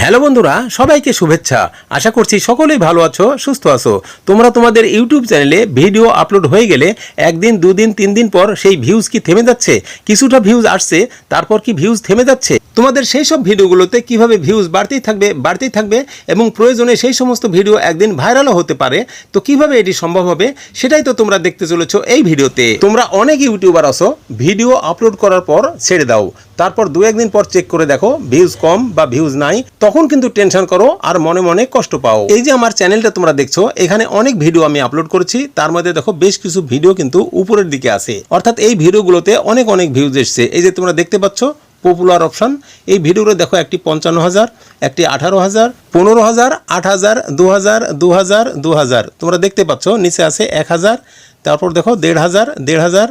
Hello বন্ধুরা, সবাইকে শুভেচ্ছা। আশা করছি সকলেই ভালো আছো, সুস্থ আছো। তোমরা তোমাদের ইউটিউব চ্যানেলে ভিডিও আপলোড হয়ে গেলে একদিন, দুদিন তিন দিন পর সেই ভিউজ কি থেমে যাচ্ছে? কিছুটা ভিউজ আসছে, তারপর কি ভিউজ থেমে যাচ্ছে? তোমাদের সেই সব ভিডিওগুলোতে কীভাবে ভিউজ বাড়তেই থাকবে বাড়তেই থাকবে এবং প্রয়োজনে সেই সমস্ত ভিডিও একদিন ভাইরালও হতে পারে, তো কীভাবে এটি সম্ভব হবে সেটাই তো তোমরা দেখতে চলেছো এই ভিডিওতে। তোমরা অনেক ইউটিউবার আসো ভিডিও আপলোড করার পর ছেড়ে দাও। তারপর দু একদিন পর চেক করে দেখো ভিউজ কম বা ভিউজ নাই, তখন কিন্তু টেনশন করো আর মনে মনে কষ্ট পাও। এই যে আমার চ্যানেলটা তোমরা দেখছ, এখানে অনেক ভিডিও আমি আপলোড করেছি, তার মধ্যে দেখো বেশ কিছু ভিডিও কিন্তু উপরের দিকে আছে। অর্থাৎ এই ভিডিওগুলোতে অনেক অনেক ভিউজ এসছে। এই যে তোমরা দেখতে পাচ্ছ পপুলার অপশন এই ভিডিওগুলো দেখো একটি পঞ্চান্ন হাজার, একটি আঠারো হাজার, পনেরো হাজার, আট হাজার, দু হাজার দু হাজার দু হাজার। তোমরা দেখতে পাচ্ছ, নিচে আছে এক হাজার, তারপর দেখো দেড় হাজার দেড় হাজার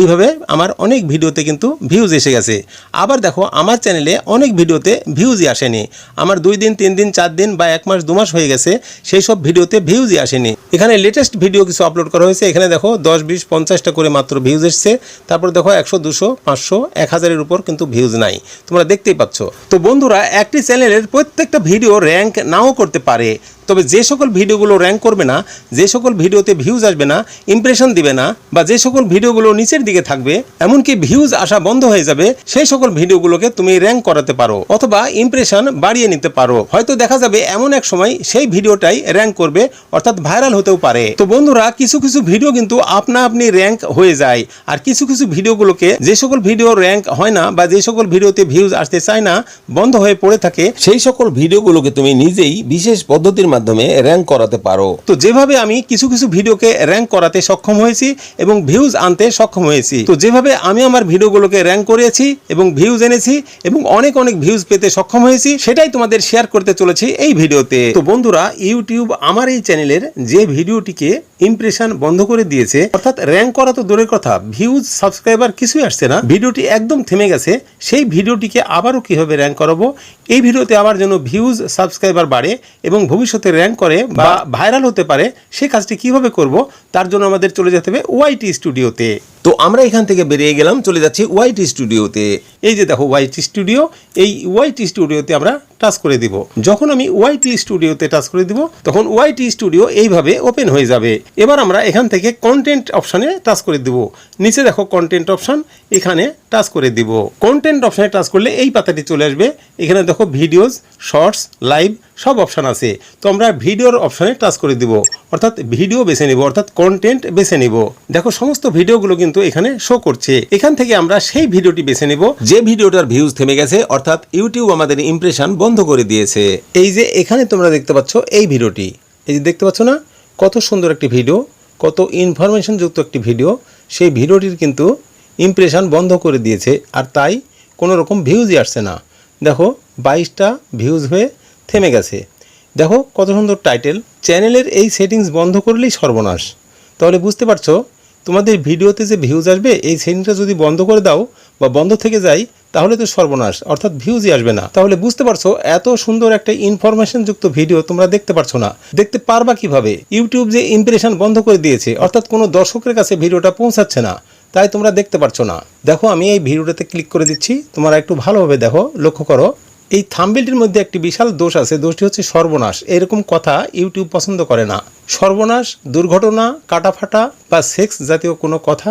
এইভাবে আমার অনেক ভিডিওতে কিন্তু ভিউজ এসে গেছে। আবার দেখো, আমার চ্যানেলে অনেক ভিডিওতে ভিউজই আসেনি। আমার দুই দিন, তিন দিন, চার দিন বা এক মাস, দু মাস হয়ে গেছে, সেই সব ভিডিওতে ভিউজই আসেনি। এখানে লেটেস্ট ভিডিও কিছু আপলোড করা হয়েছে। এখানে দেখো, দশ, বিশ, পঞ্চাশটা করে মাত্র ভিউজ এসছে। তারপর দেখো, একশো, দুশো, পাঁচশো, এক হাজারের উপর কিন্তু ভিউজ নাই। তোমরা দেখতেই পাচ্ছ। তো বন্ধুরা, একটি চ্যানেলের প্রত্যেকটা ভিডিও র্যাঙ্ক নাও করতে পারে। তবে যে সকল ভিডিওগুলো র্যাঙ্ক করবে না, যে সকল ভিডিওতে ভিউজ আসবে না ইমপ্রেশন দিবে না, বা যে সকল ভিডিওগুলো নিচের দিকে থাকবে, এমনকি ভিউজ আসা বন্ধ হয়ে যাবে, সেই সকল ভিডিওগুলোকে তুমি র্যাঙ্ক করাতে পারো অথবা ইমপ্রেশন বাড়িয়ে নিতে পারো। হয়তো দেখা যাবে এমন এক সময় সেই ভিডিওটাই র্যাঙ্ক করবে, অর্থাৎ ভাইরাল হতেও পারে। তো বন্ধুরা, কিছু কিছু ভিডিও কিন্তু আপনা আপনি র্যাঙ্ক হয়ে যায়, আর কিছু কিছু ভিডিওগুলোকে যে সকল ভিডিও র্যাঙ্ক হয় না বা যে সকল ভিডিওতে ভিউজ আসতে চায় না, বন্ধ হয়ে পড়ে থাকে, সেই সকল ভিডিওগুলোকে তুমি নিজেই বিশেষ পদ্ধতির মাধ্যমে র্যাঙ্ক করাতে পারো। তো যেভাবে আমি কিছু কিছু ভিডিওকে র্যাঙ্ক করাতে সক্ষম হয়েছি এবং ভিউজ আনতে সক্ষম হয়েছি। তো যেভাবে আমি আমার ভিডিওগুলোকে র্যাঙ্ক করেছি এবং ভিউজ এনেছি এবং অনেক অনেক ভিউজ পেতে সক্ষম হয়েছি সেটাই তোমাদের শেয়ার করতে চলেছি এই ভিডিওতে। তো বন্ধুরা ইউটিউব আমার এই চ্যানেলের যে ভিডিওটিকে ইমপ্রেশন বন্ধ করে দিয়েছে অর্থাৎ র্যাঙ্ক করা তো দূরের কথা ভিউজ সাবস্ক্রাইবার কিছুই আসছে না ভিডিওটি একদম থেমে গেছে সেই ভিডিওটিকে আবারও কীভাবে র্যাঙ্ক করাবো এই ভিডিওতে আবার যেন ভিউজ সাবস্ক্রাইবার বাড়ে এবং ভবিষ্যতে র্যাঙ্ক করে বা ভাইরাল হতে পারে সেই কাজটি কীভাবে করব তার জন্য আমাদের চলে যেতে হবে ওয়াইটি স্টুডিওতে তো আমরা এখান থেকে বেরিয়ে গেলাম, চলে যাচ্ছি ওয়াইটি স্টুডিওতে এই যে দেখো ওয়াইটি স্টুডিও এই ওয়াইটি স্টুডিওতে আমরা টাচ করে দিব। যখন আমি ওয়াইটি স্টুডিওতে টাচ করে দিব, তখন ওয়াইটি স্টুডিও এইভাবে ওপেন হয়ে যাবে। এবার আমরা এখান থেকে কন্টেন্ট অপশানে টাচ করে দিব। নিচে দেখো কন্টেন্ট অপশান এখানে টাচ করে দিব। কন্টেন্ট অপশানে টাচ করলে এই পাতাটি চলে আসবে। এখানে দেখো ভিডিওস শর্টস লাইভ সব অপশান আছে। তো আমরা ভিডিওর অপশানে টাচ করে দিব। অর্থাৎ ভিডিও বেছে নিব, অর্থাৎ কন্টেন্ট বেছে নিব। দেখো, সমস্ত ভিডিওগুলো কিন্তু এখানে শো করছে। এখান থেকে আমরা সেই ভিডিওটি বেছে নিব, যে ভিডিওটার ভিউজ থেমে গেছে, অর্থাৎ ইউটিউব আমাদের ইমপ্রেশন বন্ধ করে দিয়েছে। এই যে এখানে তোমরা দেখতে পাচ্ছ এই ভিডিওটি। এই যে দেখতে পাচ্ছ না? কত সুন্দর একটি ভিডিও, কত ইনফরমেশন যুক্ত একটি ভিডিও। সেই ভিডিওটির কিন্তু ইমপ্রেশন বন্ধ করে দিয়েছে, আর তাই কোনো রকম ভিউজই আসছে না। দেখো, বাইশটা ভিউজ হয়ে থেমে গেছে। দেখো কত সুন্দর টাইটেল চ্যানেলের এই সেটিংস বন্ধ করলেই সর্বনাশ। তাহলে বুঝতে পারছ, তোমাদের ভিডিওতে যে ভিউজ আসবে, এই সেটিংসটা যদি বন্ধ করে দাও বা বন্ধ থেকে যায়, তাহলে তো সর্বনাশ, অর্থাৎ ভিউজই আসবে না। তাহলে বুঝতে পারছ, এত সুন্দর একটা ইনফরমেশন যুক্ত ভিডিও তোমরা দেখতে পারছ না। দেখতে পারবা কীভাবে? ইউটিউব যে ইমপ্রেশন বন্ধ করে দিয়েছে, অর্থাৎ কোনো দর্শকের কাছে ভিডিওটা পৌঁছাচ্ছে না, তাই তোমরা দেখতে পারছ না। দেখো, আমি এই ভিডিওটাতে ক্লিক করে দিচ্ছি, তোমরা একটু ভালোভাবে দেখো, লক্ষ্য করো। এই থাম্বিলটির মধ্যে একটি বিশাল দোষ আছে, দোষটি হচ্ছে সর্বনাশ। এরকম কথা ইউটিউব পছন্দ করে না। সর্বনাশ, দুর্ঘটনা, কাটাফাটা বা সেক্স জাতীয় কোনো কথা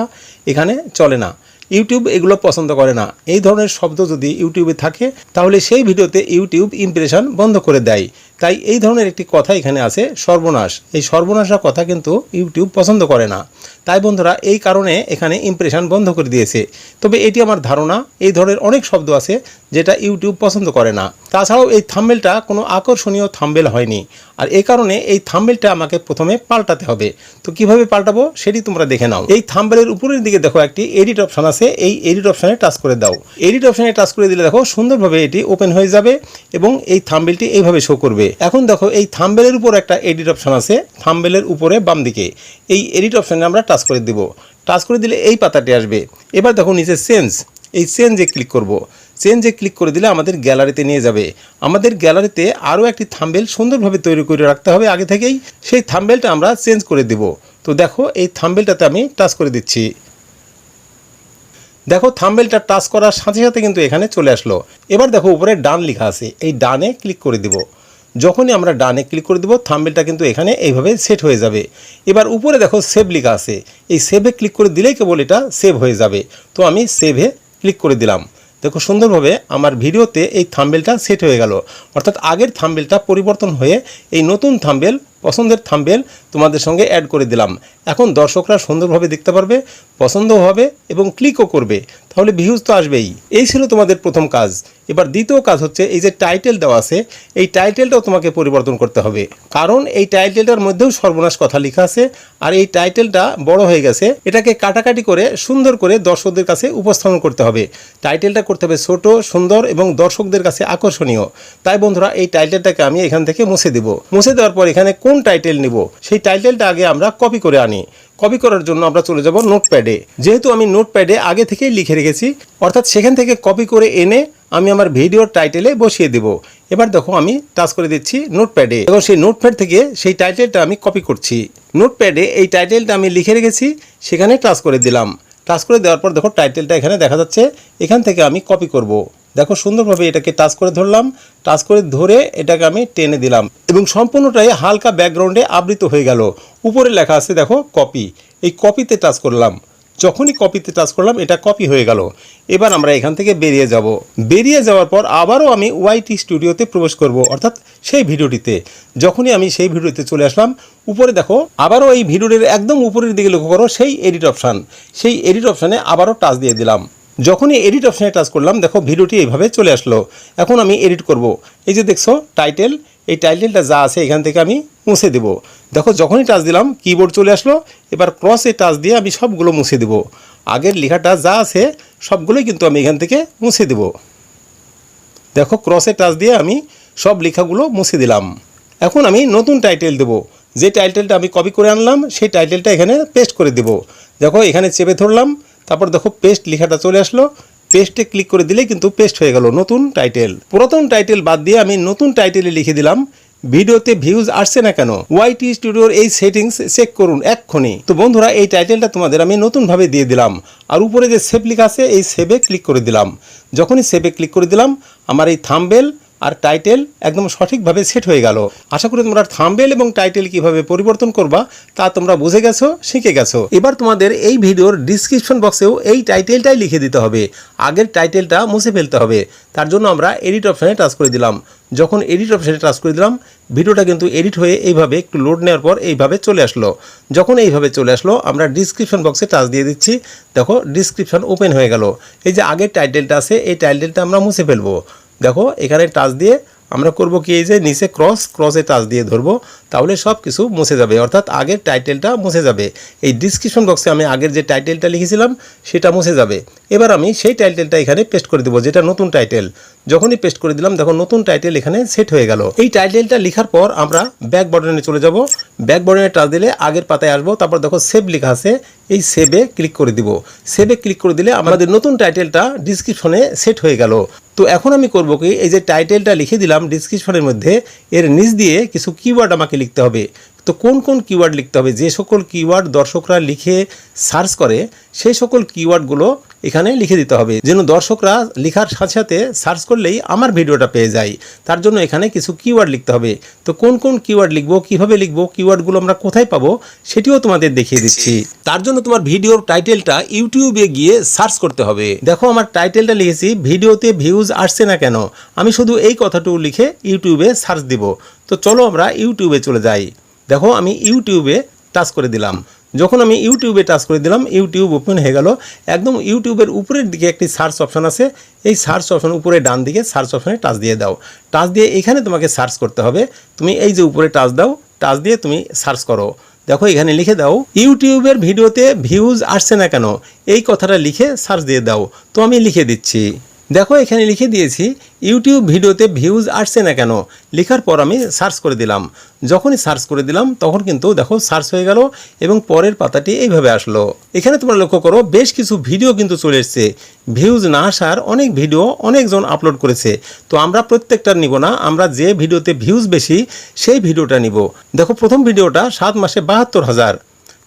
এখানে চলে না। ইউটিউব এগুলো পছন্দ করে না। এই ধরনের শব্দ যদি ইউটিউবে থাকে, তাহলে সেই ভিডিওতে ইউটিউব ইমপ্রেশন বন্ধ করে দেয়। তাই এই ধরনের একটি কথা এখানে আছে, সর্বনাশ। এই সর্বনাশা কথা কিন্তু ইউটিউব পছন্দ করে না। তাই বন্ধুরা, এই কারণে এখানে ইমপ্রেশন বন্ধ করে দিয়েছে। তবে এটি আমার ধারণা, এই ধরনের অনেক শব্দ আছে যেটা ইউটিউব পছন্দ করে না। তাছাড়াও এই থাম্বেলটা কোনো আকর্ষণীয় থাম্বেল হয়নি। আর এই কারণে এই থাম্বেলটা আমাকে প্রথমে পাল্টাতে হবে। তো কীভাবে পাল্টাবো সেটি তোমরা দেখে নাও। এই থাম্বেলের উপরের দিকে দেখো একটি এডিট অপশান আছে। এই এডিট অপশানে টাচ করে দাও। এডিট অপশানে টাচ করে দিলে দেখো সুন্দরভাবে এটি ওপেন হয়ে যাবে এবং এই থাম্বেলটি এইভাবে শো করবে। এখন দেখো, এই থাম্বেলের উপর একটা এডিট অপশন আছে, থাম্বেলের উপরে বাম দিকে। এই এডিট অপশানে আমরা টাচ করে দিব। টাচ করে দিলে এই পাতাটি আসবে। এবার দেখো, নিচে চেঞ্জ এই চেঞ্জে ক্লিক করব। চেঞ্জে ক্লিক করে দিলে আমাদের গ্যালারিতে নিয়ে যাবে। আমাদের গ্যালারিতে আরও একটি থাম্বেল সুন্দরভাবে তৈরি করে রাখতে হবে আগে থেকেই। সেই থাম্বেলটা আমরা চেঞ্জ করে দিব। তো দেখো, এই থাম্বেলটাতে আমি টাচ করে দিচ্ছি। দেখো, থাম্বেলটা টাচ করার সাথে সাথে কিন্তু এখানে চলে আসলো। এবার দেখো, উপরে ডান লেখা আছে। এই ডানে ক্লিক করে দিব। যখনই আমরা ডানে ক্লিক করে দেবো থাম্বেলটা কিন্তু এখানে এইভাবে সেট হয়ে যাবে। এবার উপরে দেখো সেভ লেখা আছে। এই সেভে ক্লিক করে দিলেই কেবল এটা সেভ হয়ে যাবে। তো আমি সেভে ক্লিক করে দিলাম। দেখো সুন্দরভাবে আমার ভিডিওতে এই থাম্বেলটা সেট হয়ে গেল। অর্থাৎ আগের থাম্বেলটা পরিবর্তন হয়ে এই নতুন থাম্বেল পছন্দের থাম্বেল তোমাদের সঙ্গে অ্যাড করে দিলাম। এখন দর্শকরা সুন্দরভাবে দেখতে পারবে। পছন্দও হবে এবং ক্লিকও করবে, তাহলে ভিউজ তো আসবেই। এই ছিল তোমাদের প্রথম কাজ। এবার দ্বিতীয় কাজ হচ্ছে, এই যে টাইটেল দেওয়া আছে, এই টাইটেলটাও তোমাকে পরিবর্তন করতে হবে। কারণ এই টাইটেলটার মধ্যেও সর্বনাশ কথা লেখা আছে, আর এই টাইটেলটা বড় হয়ে গেছে, এটাকে কাটাকাটি করে, সুন্দর করে দর্শকদের কাছে উপস্থাপন করতে হবে। টাইটেলটা করতে হবে ছোট, সুন্দর এবং দর্শকদের কাছে আকর্ষণীয়। তাই বন্ধুরা, এই টাইটেলটাকে আমি এখান থেকে মুছে দেব। মুছে দেওয়ার পর এখানে কোন টাইটেল নিব? সেই টাইটেলটা আগে আমরা কপি করে আনি। কপি করার জন্য আমরা চলে যাব নোটপ্যাডে যেহেতু আমি নোটপ্যাডে আগে থেকেই লিখে রেখেছি, অর্থাৎ সেখান থেকে কপি করে এনে আমি আমার ভিডিওর টাইটেলে বসিয়ে দেব। এবার দেখো আমি টাচ করে দিচ্ছি নোটপ্যাডে এবং সেই নোটপ্যাড থেকে সেই টাইটেলটা আমি কপি করছি। নোটপ্যাডে এই টাইটেলটা আমি লিখে রেখেছি, সেখানে টাচ করে দিলাম। টাচ করে দেওয়ার পর দেখো টাইটেলটা এখানে দেখা যাচ্ছে, এখান থেকে আমি কপি করব। দেখো সুন্দরভাবে এটাকে টাচ করে ধরলাম টাচ করে ধরে এটাকে আমি টেনে দিলাম এবং সম্পূর্ণটাই হালকা ব্যাকগ্রাউন্ডে আবৃত হয়ে গেল। উপরে লেখা আছে দেখো কপি এই কপিতে টাচ করলাম। যখনই কপিতে টাচ করলাম, এটা কপি হয়ে গেল। এবার আমরা এখান থেকে বেরিয়ে যাব। বেরিয়ে যাওয়ার পর আবারও আমি ওয়াইটি স্টুডিওতে প্রবেশ করব, অর্থাৎ সেই ভিডিওটিতে। যখনই আমি সেই ভিডিওতে চলে আসলাম, উপরে দেখো আবারও এই ভিডিওর একদম উপরের দিকে লক্ষ্য করো, সেই এডিট অপশান সেই এডিট অপশানে আবারও টাচ দিয়ে দিলাম। যখনই এডিট অপশানে টাচ করলাম, দেখো ভিডিওটি এইভাবে চলে আসলো। এখন আমি এডিট করব। এই যে দেখছ টাইটেল এই টাইটেলটা যা আছে এখান থেকে আমি মুছে দেব। দেখো, যখনই টাচ দিলাম কিবোর্ড চলে আসলো। এবার ক্রসে টাচ দিয়ে আমি সবগুলো মুছে দেব। আগের লেখাটা যা আছে, সবগুলোই কিন্তু আমি এখান থেকে মুছে দেব। দেখো ক্রসে টাচ দিয়ে আমি সব লেখাগুলো মুছে দিলাম। এখন আমি নতুন টাইটেল দেব। যে টাইটেলটা আমি কপি করে আনলাম, সেই টাইটেলটা এখানে পেস্ট করে দেব। দেখো, এখানে চেপে ধরলাম। তারপর দেখো পেস্ট লেখাটা চলে আসলো। পেস্টে ক্লিক করে দিলেই কিন্তু পেস্ট হয়ে গেল নতুন টাইটেল পুরাতন টাইটেল বাদ দিয়ে আমি নতুন টাইটেলে লিখে দিলাম। ভিডিওতে ভিউজ আসছে না কেন? ওয়াইটি স্টুডিওর এই সেটিংস চেক করুন এক্ষুনি। তো বন্ধুরা, এই টাইটেলটা তোমাদের আমি নতুনভাবে দিয়ে দিলাম। আর উপরে যে সেভ লেখা আছে, এই সেভে ক্লিক করে দিলাম। যখনই সেভে ক্লিক করে দিলাম, আমার এই থাম্বেল আর টাইটেল একদম সঠিকভাবে সেট হয়ে গেল। আশা করি তোমরা থাম্বেল এবং টাইটেল কীভাবে পরিবর্তন করবা, তা তোমরা বুঝে গেছো, শিখে গেছো। এবার তোমাদের এই ভিডিওর ডিসক্রিপশন বক্সেও এই টাইটেলটাই লিখে দিতে হবে। আগের টাইটেলটা মুছে ফেলতে হবে। তার জন্য আমরা এডিট অপশানে টাচ করে দিলাম। যখন এডিট অপশানে টাচ করে দিলাম, ভিডিওটা কিন্তু এডিট হয়ে এইভাবে একটু লোড নেওয়ার পর এইভাবে চলে আসলো। যখন এইভাবে চলে আসলো, আমরা ডিসক্রিপশন বক্সে টাচ দিয়ে দিচ্ছি। দেখো ডিসক্রিপশন ওপেন হয়ে গেল। এই যে আগের টাইটেলটা আছে, এই টাইটেলটা আমরা মুছে ফেলব। দেখো, এখানে টাচ দিয়ে আমরা করব কি এই যে নিচে ক্রস ক্রসে টাচ দিয়ে ধরবো, তাহলে সব কিছু মুছে যাবে। অর্থাৎ আগের টাইটেলটা মুছে যাবে। এই ডিসক্রিপশন বক্সে আমি আগের যে টাইটেলটা লিখেছিলাম, সেটা মুছে যাবে। এবার আমি সেই টাইটেলটা এখানে পেস্ট করে দেবো, যেটা নতুন টাইটেল যখনই পেস্ট করে দিলাম, দেখো নতুন টাইটেল এখানে সেট হয়ে গেল। এই টাইটেলটা লেখার পর আমরা ব্যাক বটনে চলে যাব। ব্যাক বটনে টাচ দিলে আগের পাতায় আসব। তারপর দেখো সেভ লেখা আছে। এই সেভে ক্লিক করে দিব। সেভে ক্লিক করে দিলে আমাদের নতুন টাইটেলটা ডিসক্রিপশনে সেট হয়ে গেল। তো এখন আমি করব কি, এই যে টাইটেলটা লিখে দিলাম ডিসক্রিপশনের মধ্যে, এর নিচ দিয়ে কিছু কিওয়ার্ড আমাকে লিখতে হবে। তো কোন কোন কিওয়ার্ড লিখতে হবে? যে সকল কিওয়ার্ড দর্শকরা লিখে সার্চ করে সেই সকল কিওয়ার্ডগুলো এখানে লিখে দিতে হবে। যেন দর্শকরা লেখার সাথে সাথে সার্চ করলেই আমার ভিডিওটা পেয়ে যায়। তার জন্য এখানে কিছু কিওয়ার্ড লিখতে হবে। তো কোন কোন কিওয়ার্ড লিখব কীভাবে লিখব কিওয়ার্ডগুলো আমরা কোথায় পাবো সেটিও তোমাদের দেখিয়ে দিচ্ছি। তার জন্য তোমার ভিডিওর টাইটেলটা ইউটিউবে গিয়ে সার্চ করতে হবে। দেখো আমার টাইটেলটা লিখেছি ভিডিওতে ভিউজ আসছে না কেন? আমি শুধু এই কথাটুকু লিখে ইউটিউবে সার্চ দিব। তো চলো আমরা ইউটিউবে চলে যাই। দেখো, আমি ইউটিউবে টাচ করে দিলাম। যখন আমি ইউটিউবে টাচ করে দিলাম, ইউটিউব ওপেন হয়ে গেল। একদম ইউটিউবের উপরের দিকে একটি সার্চ অপশন আছে। এই সার্চ অপশন উপরে ডান দিকে সার্চ অপশনে টাচ দিয়ে দাও। টাচ দিয়ে এখানে তোমাকে সার্চ করতে হবে। তুমি এই যে উপরে টাচ দাও, টাচ দিয়ে তুমি সার্চ করো। দেখো, এখানে লিখে দাও, ইউটিউবের ভিডিওতে ভিউজ আসছে না কেন? এই কথাটা লিখে সার্চ দিয়ে দাও। তো আমি লিখে দিচ্ছি। দেখো, এখানে লিখে দিয়েছি, ইউটিউব ভিডিওতে ভিউজ আসছে না কেন? লেখার পর আমি সার্চ করে দিলাম। যখনই সার্চ করে দিলাম, তখন কিন্তু দেখো সার্চ হয়ে গেল এবং পরের পাতাটি এইভাবে আসলো। এখানে তোমরা লক্ষ্য করো, বেশ কিছু ভিডিও কিন্তু চলে এসছে। ভিউজ না আসার অনেক ভিডিও অনেকজন আপলোড করেছে। তো আমরা প্রত্যেকটা নিব না, আমরা যে ভিডিওতে ভিউজ বেশি, সেই ভিডিওটা নিব। দেখো, প্রথম ভিডিওটা সাত মাসে বাহাত্তর হাজার।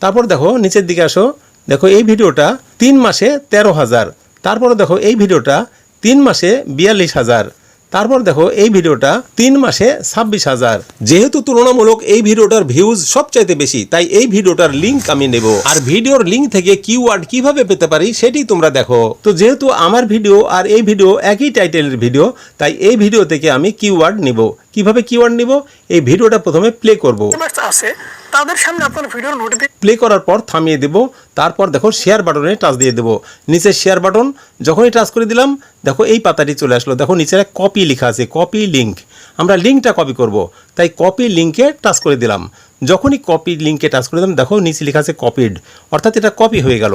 তারপর দেখো, নিচের দিকে আসো। দেখো, এই ভিডিওটা তিন মাসে তেরো হাজার। তারপরে দেখো, এই ভিডিওটা তিন মাসে বিয়াল্লিশ হাজার। তারপর দেখো, এই ভিডিওটা তিন মাসে ছাব্বিশ হাজার। যেহেতু তুলনামূলক এই ভিডিওটার ভিউজ সবচাইতে বেশি, তাই এই ভিডিওটার লিংক আমি নেব। আর ভিডিওর লিংক থেকে কিওয়ার্ড কীভাবে পেতে পারি সেটি তোমরা দেখো। তো যেহেতু আমার ভিডিও আর এই ভিডিও একই টাইটেলের ভিডিও, তাই এই ভিডিও থেকে আমি কিওয়ার্ড নিব। কীভাবে কিওয়ার্ড নিব? এই ভিডিওটা প্রথমে প্লে করব। তাদের সামনে আপনার ভিডিওর নোটিফিকেশন প্লে করার পর থামিয়ে দেব। তারপর দেখো শেয়ার বাটনে টাচ দিয়ে দেবো। নিচে শেয়ার বাটন যখনই টাচ করে দিলাম, দেখো এই পাতাটি চলে আসলো। দেখো নিচে কপি লেখা আছে কপি লিঙ্ক আমরা লিঙ্কটা কপি করব। তাই কপি লিঙ্কে টাচ করে দিলাম। যখনই কপি লিঙ্কে টাচ করে দিলাম, দেখো নিচে লেখা আছে কপিড অর্থাৎ এটা কপি হয়ে গেল।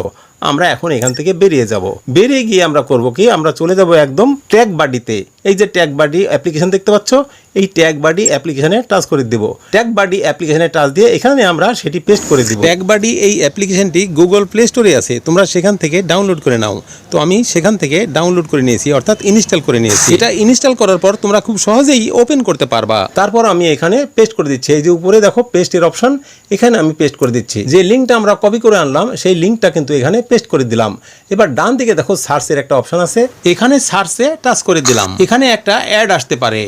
আমরা এখন এখান থেকে বেরিয়ে যাব। বেরিয়ে গিয়ে আমরা করব কি? আমরা চলে যাব একদম ট্যাগ বাডিতে এই যে ট্যাগ বাডি অ্যাপ্লিকেশন দেখতে পাচ্ছ এই ট্যাগ বাডি অ্যাপ্লিকেশনে টাচ করে দেব। ট্যাগ বাডি অ্যাপ্লিকেশনে টাচ দিয়ে এখানে আমরা সেটি পেস্ট করে দিব। ট্যাগবাডি এই অ্যাপ্লিকেশনটি গুগল প্লে স্টোরে আছে তোমরা সেখান থেকে ডাউনলোড করে নাও। তো আমি সেখান থেকে ডাউনলোড করে নিয়েছি অর্থাৎ ইনস্টল করে নিয়েছি। এটা ইনস্টল করার পর তোমরা খুব সহজেই ওপেন করতে পারবা। তারপর আমি এখানে পেস্ট করে দিচ্ছি। এই যে উপরে দেখো পেস্টের অপশন এখানে আমি পেস্ট করে দিচ্ছি। যে লিঙ্কটা আমরা কপি করে আনলাম, সেই লিঙ্কটা কিন্তু এখানে পেস্ট করে দিলাম। এবার ডান দিকে দেখো সার্চের একটা অপশন আছে। এখানে সার্চে টাচ করে দিলাম। এখানে একটা অ্যাড আসতে পারে।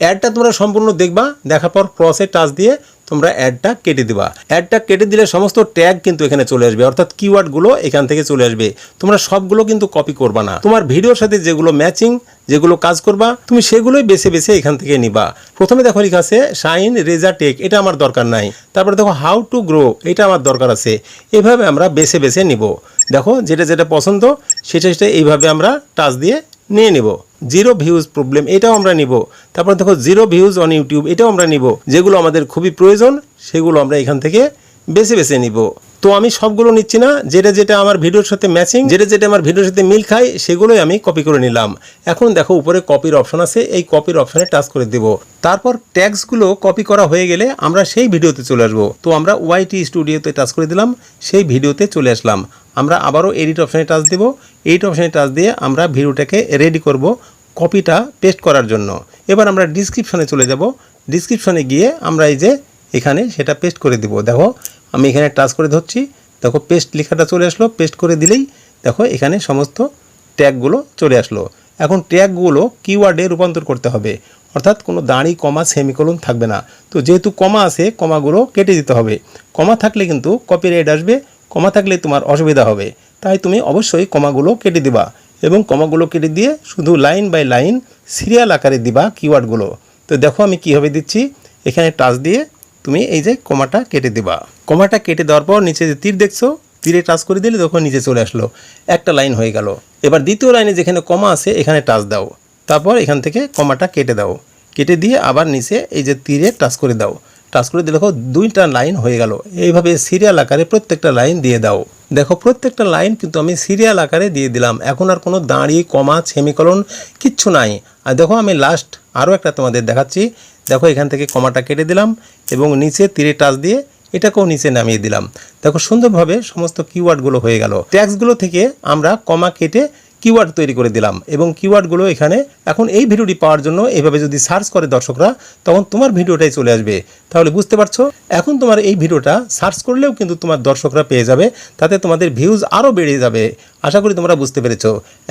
অ্যাডটা তোমরা সম্পূর্ণ দেখবা, দেখার পর ক্রসে টাচ দিয়ে তোমরা অ্যাডটা কেটে দিবা। অ্যাডটা কেটে দিলে সমস্ত ট্যাগ কিন্তু এখানে চলে আসবে, অর্থাৎ কিওয়ার্ডগুলো এখান থেকে চলে আসবে। তোমরা সবগুলো কিন্তু কপি করবা না। তোমার ভিডিওর সাথে যেগুলো ম্যাচিং যেগুলো কাজ করবা, তুমি সেগুলোই বেছে বেছে এখান থেকে নিবা। প্রথমে দেখো লেখা আছে শাইন রেজা টেক এটা আমার দরকার নাই। তারপরে দেখো হাউ টু গ্রো এটা আমার দরকার আছে। এভাবে আমরা বেছে বেছে নিব। দেখো, যেটা যেটা পছন্দ, সেটা সেটা এইভাবে আমরা টাচ দিয়ে নিয়ে নেব। জিরো ভিউজ প্রবলেম এটাও আমরা নিব। তারপর দেখো জিরো ভিউজ অন ইউটিউব এটাও আমরা নিব। যেগুলো আমাদের খুবই প্রয়োজন, সেগুলো আমরা এখান থেকে বেছে বেছে নিব। তো আমি সবগুলো নিচ্ছি না। যেটা যেটা আমার ভিডিওর সাথে ম্যাচিং যেটা যেটা আমার ভিডিওর সাথে মিল খায়, সেগুলোই আমি কপি করে নিলাম। এখন দেখো, উপরে কপির অপশন আছে, এই কপির অপশনে টাচ করে দেব। তারপর ট্যাক্সগুলো কপি করা হয়ে গেলে আমরা সেই ভিডিওতে চলে আসব। তো আমরা ওয়াইটি স্টুডিওতে টাচ করে দিলাম, সেই ভিডিওতে চলে আসলাম। আমরা আবারও এডিট অপশানে টাচ দেব। এডিট অপশনে টাচ দিয়ে আমরা ভিডিওটাকে রেডি করব কপিটা পেস্ট করার জন্য। এবার আমরা ডিসক্রিপশনে চলে যাব। ডিসক্রিপশনে গিয়ে আমরা এই যে এখানে সেটা পেস্ট করে দিব। দেখো আমি এখানে টাচ করে ধরছি। দেখো পেস্ট লেখাটা চলে আসলো পেস্ট করে দিলেই দেখো এখানে সমস্ত ট্যাগগুলো চলে আসলো। এখন ট্যাগগুলো কিওয়ার্ডে রূপান্তর করতে হবে। অর্থাৎ কোনো দাঁড়ি, কমা সেমিকোলন থাকবে না। তো যেহেতু কমা আছে, কমাগুলো কেটে দিতে হবে। কমা থাকলে কিন্তু কপিরাইট আসবে, কমা থাকলে তোমার অসুবিধা হবে। তাই তুমি অবশ্যই কমাগুলো কেটে দিবা এবং কমাগুলো কেটে দিয়ে শুধু লাইন বাই লাইন সিরিয়াল আকারে দিবা কিওয়ার্ডগুলো তো দেখো আমি কীভাবে দিচ্ছি। এখানে টাচ দিয়ে তুমি এই যে কমাটা কেটে দিবা। কমাটা কেটে দেওয়ার পর নিচে যে তীর দেখছ, তীরে টাচ করে দিলে তখন নিচে চলে আসলো। একটা লাইন হয়ে গেল। এবার দ্বিতীয় লাইনে যেখানে কমা আছে, এখানে টাচ দাও। তারপর এখান থেকে কমাটা কেটে দাও। কেটে দিয়ে আবার নিচে এই যে তীরে টাচ করে দাও। টাচ করে দিলে দেখো দুইটা লাইন হয়ে গেল। এইভাবে সিরিয়াল আকারে প্রত্যেকটা লাইন দিয়ে দাও। দেখো প্রত্যেকটা লাইন কিন্তু আমি সিরিয়াল আকারে দিয়ে দিলাম। এখন আর কোনো দাঁড়ি, কমা, সেমিকলন কিচ্ছু নাই। আর দেখো আমি লাস্ট আরও একটা তোমাদের দেখাচ্ছি। দেখো, এখান থেকে কমাটা কেটে দিলাম এবং নিচে তীরে টাচ দিয়ে এটাকেও নিচে নামিয়ে দিলাম। দেখো, সুন্দরভাবে সমস্ত কিওয়ার্ডগুলো হয়ে গেল। ট্যাক্সগুলো থেকে আমরা কমা কেটে কিওয়ার্ড তৈরি করে দিলাম এবং কিওয়ার্ডগুলো এখানে এখন এই ভিডিওটি পাওয়ার জন্য এইভাবে যদি সার্চ করে দর্শকরা, তখন তোমার ভিডিওটাই চলে আসবে। তাহলে বুঝতে পারছ? এখন তোমার এই ভিডিওটা সার্চ করলেও কিন্তু তোমার দর্শকরা পেয়ে যাবে, তাতে তোমাদের ভিউজ আরও বেড়ে যাবে। আশা করি তোমরা বুঝতে পেরেছ।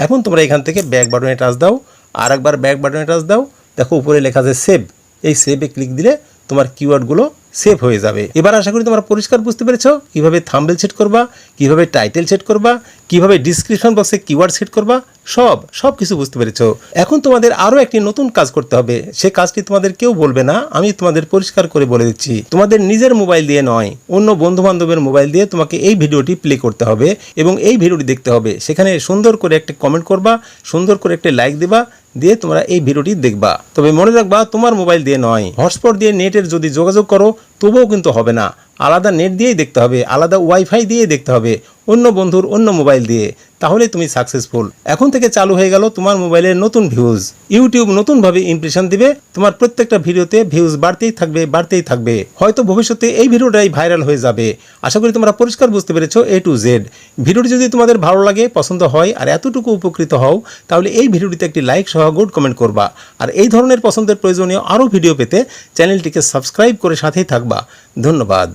এখন তোমরা এখান থেকে ব্যাক বাটনে টাচ দাও আর একবার ব্যাক বাটনে টাচ দাও দেখো উপরে লেখা আছে সেভ এই সেভে ক্লিক দিলে তোমার কিওয়ার্ডগুলো সেভ হয়ে যাবে। এবার আশা করি তোমরা পরিষ্কার বুঝতে পেরেছ কীভাবে থাম্বেল সেট করবা, কীভাবে টাইটেল সেট করবা, কীভাবে ডিসক্রিপশন বক্সে কিওয়ার্ড সেট করবা, সব সব কিছু বুঝতে পেরেছ। এখন তোমাদের আরও একটি নতুন কাজ করতে হবে। সে কাজটি তোমাদের কেউ বলবে না, আমি তোমাদের পরিষ্কার করে বলে দিচ্ছি। তোমাদের নিজের মোবাইল দিয়ে নয়, অন্য বন্ধু বান্ধবের মোবাইল দিয়ে তোমাকে এই ভিডিওটি প্লে করতে হবে এবং এই ভিডিওটি দেখতে হবে। সেখানে সুন্দর করে একটা কমেন্ট করবা, সুন্দর করে একটা লাইক দিবা দিয়ে তোমরা এই ভিডিওটি দেখবা। তবে মনে রাখবা, তোমার মোবাইল দিয়ে নয়। হটস্পট দিয়ে নেটের যদি যোগাযোগ করো, তবুও কিন্তু হবে না। আলাদা নেট দিয়েই দেখতে হবে, আলাদা ওয়াইফাই দিয়েই দেখতে হবে, অন্য বন্ধুর অন্য মোবাইল দিয়ে। তাহলে তুমি সাকসেসফুল এখন থেকে চালু হয়ে গেল তোমার মোবাইলের নতুন ভিউজ ইউটিউব নতুনভাবে ইমপ্রেশন দিবে, তোমার প্রত্যেকটা ভিডিওতে ভিউজ বাড়তেই থাকবে বাড়তেই থাকবে। হয়তো ভবিষ্যতে এই ভিডিওটাই ভাইরাল হয়ে যাবে। আশা করি তোমরা পরিষ্কার বুঝতে পেরেছ এ টু জেড ভিডিওটি যদি তোমাদের ভালো লাগে, পছন্দ হয়, আর এতটুকু উপকৃত হও, তাহলে এই ভিডিওটিতে একটি লাইক সহ গুড কমেন্ট করবা। আর এই ধরনের পছন্দের প্রয়োজনীয় আরও ভিডিও পেতে চ্যানেলটিকে সাবস্ক্রাইব করে সাথেই থাকবা। ধন্যবাদ।